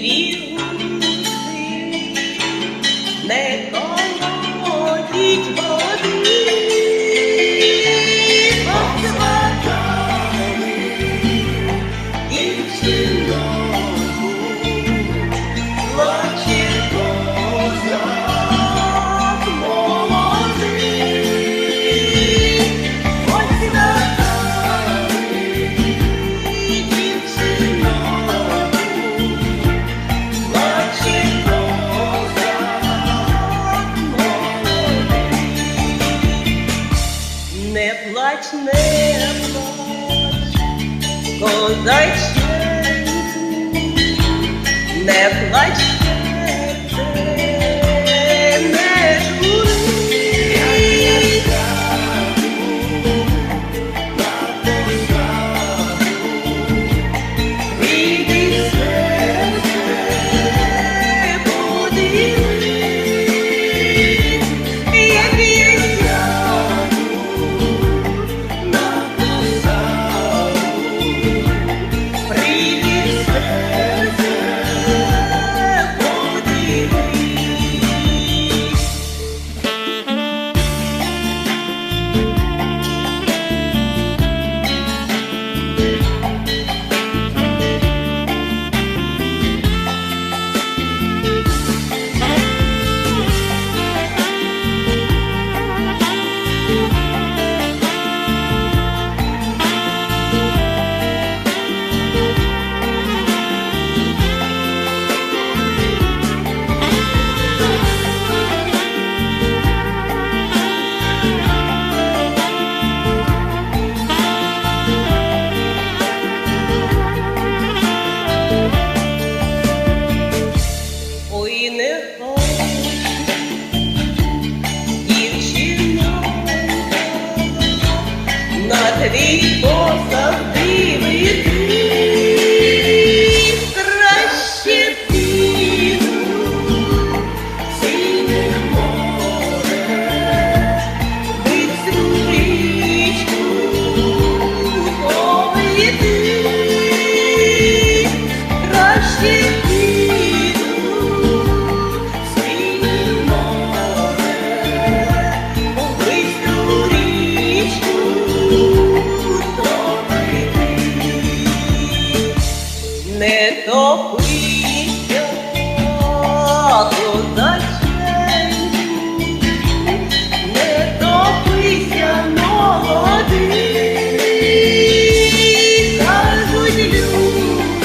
TV night. Left night. Thee, force of Thee, will you do? не топися, вода не топися молоди, кажуть люди.